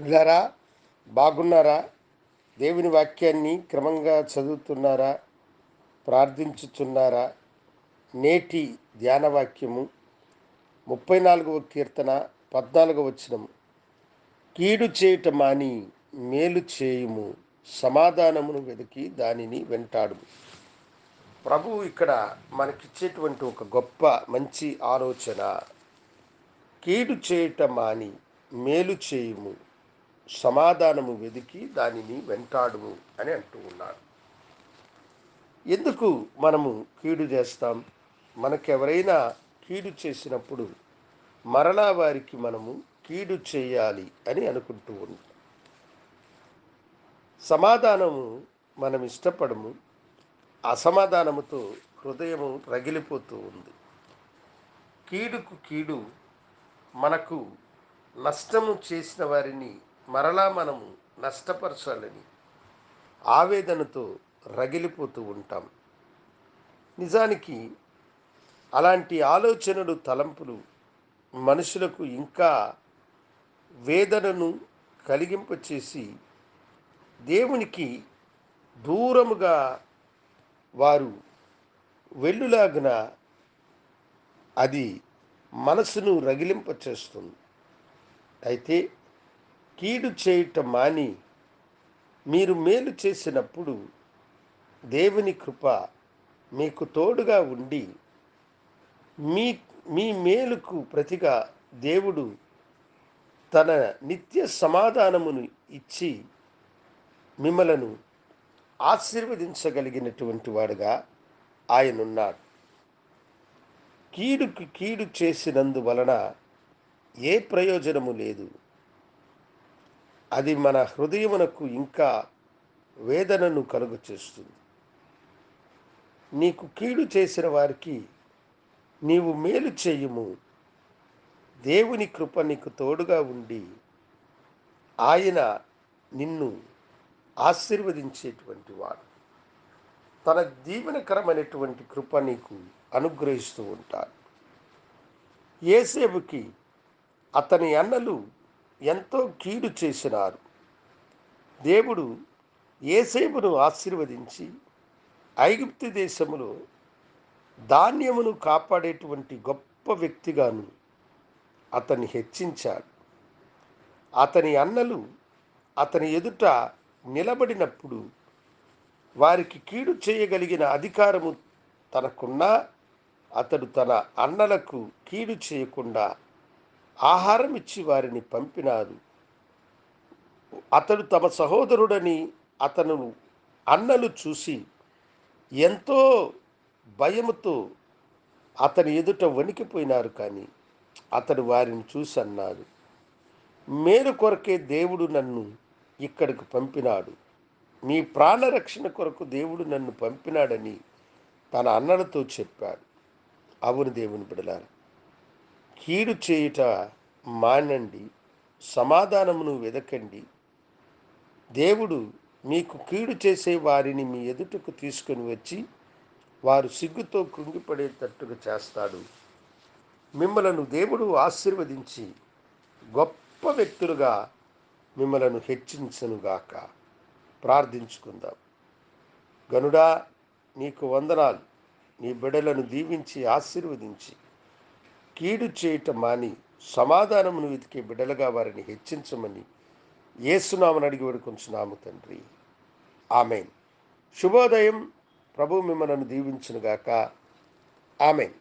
పిల్లరా బాగున్నారా? దేవుని వాక్యాన్ని క్రమంగా చదువుతున్నారా? ప్రార్థించుచున్నారా? నేటి ధ్యానవాక్యము ముప్పై నాలుగవ కీర్తన పద్నాలుగవ వచనము. కీడు చేయుట మాని మేలు చేయుము సమాధానమును వెతికి దానిని వెంటాడు ప్రభు ఇక్కడ మనకిచ్చేటువంటి ఒక గొప్ప మంచి ఆలోచన. కీడు చేయుట మాని మేలు చేయుము సమాధానము వెదికి దానిని వెంటాడుము అని అంటూ ఉన్నాడు. ఎందుకు మనము కీడు చేస్తాం? మనకెవరైనా కీడు చేసినప్పుడు మరలా వారికి మనము కీడు చేయాలి అని అనుకుంటూ ఉంటాం సమాధానము మనం ఇష్టపడము అసమాధానముతో హృదయము రగిలిపోతూ ఉంది. కీడుకు కీడు మనకు నష్టము చేసిన వారిని మరలా మనము నష్టపరచాలని ఆవేదనతో రగిలిపోతూ ఉంటాం. నిజానికి అలాంటి ఆలోచనలు తలంపులు మనుషులకు ఇంకా వేదనను కలిగింపచేసి దేవునికి దూరముగా వారు వెళ్ళులాగిన అది మనసును రగిలింపచేస్తుంది. అయితే కీడు చేయటం మాని మీరు మేలు చేసినప్పుడు దేవుని కృప మీకు తోడుగా ఉండి మీ మీ మేలుకు ప్రతిగా దేవుడు తన నిత్య సమాధానమును ఇచ్చి మిమ్మలను ఆశీర్వదించగలిగినటువంటి వాడుగా ఆయనున్నాడు కీడుకు కీడు చేసినందువలన ఏ ప్రయోజనము లేదు. అది మన హృదయమునకు ఇంకా వేదనను కలుగు చేస్తుంది నీకు కీడు చేసిన వారికి నీవు మేలు చేయుము. దేవుని కృప నీకు తోడుగా ఉండి ఆయన నిన్ను ఆశీర్వదించేటువంటి వాడు. తన దీవెనకరమైనటువంటి కృప నీకు అనుగ్రహిస్తూ ఉంటాడు. ఏసేపుకి అతని అన్నలు ఎంతో కీడు చేసినారు. దేవుడు ఏసేపును ఆశీర్వదించి ఐగుప్తు దేశములో ధాన్యమును కాపాడేటువంటి గొప్ప వ్యక్తిగాను అతన్ని హెచ్చించాడు. అతని అన్నలు అతని ఎదుట నిలబడినప్పుడు వారికి కీడు చేయగలిగిన అధికారము తనకున్నా అతడు తన అన్నలకు కీడు చేయకుండా ఆహారం ఇచ్చి వారిని పంపినారు. అతడు తమ సహోదరుడని అతను అన్నలు చూసి ఎంతో భయముతో అతని ఎదుట వణికిపోయినారు కానీ అతడు వారిని చూసి అన్నాడు మేలు కొరకే దేవుడు నన్ను ఇక్కడికి పంపినాడు. మీ ప్రాణరక్షణ కొరకు దేవుడు నన్ను పంపినాడని తన అన్నలతో చెప్పాడు. అవును దేవుని బిడలారు కీడు చేయుట మానండి సమాధానమును వెదకండి. దేవుడు మీకు కీడు చేసే వారిని మీ ఎదుటకు తీసుకొని వచ్చి వారు సిగ్గుతో కృంగిపడేటట్టుగా చేస్తాడు. మిమ్మలను దేవుడు ఆశీర్వదించి గొప్ప వ్యక్తులుగా మిమ్మలను హెచ్చించనుగాక ప్రార్థించుకుందాం. గనుడా నీకు వందనాలు. నీ బిడలను దీవించి ఆశీర్వదించి కీడు చేయటం మాని సమాధానమును వెతికే బిడలుగా వారిని హెచ్చించమని ఏసునామని అడిగి వేడుకొంచున్నాము తండ్రి. ఆమెన్. శుభోదయం. ప్రభు మిమ్మలను దీవించునుగాక. ఆమెన్.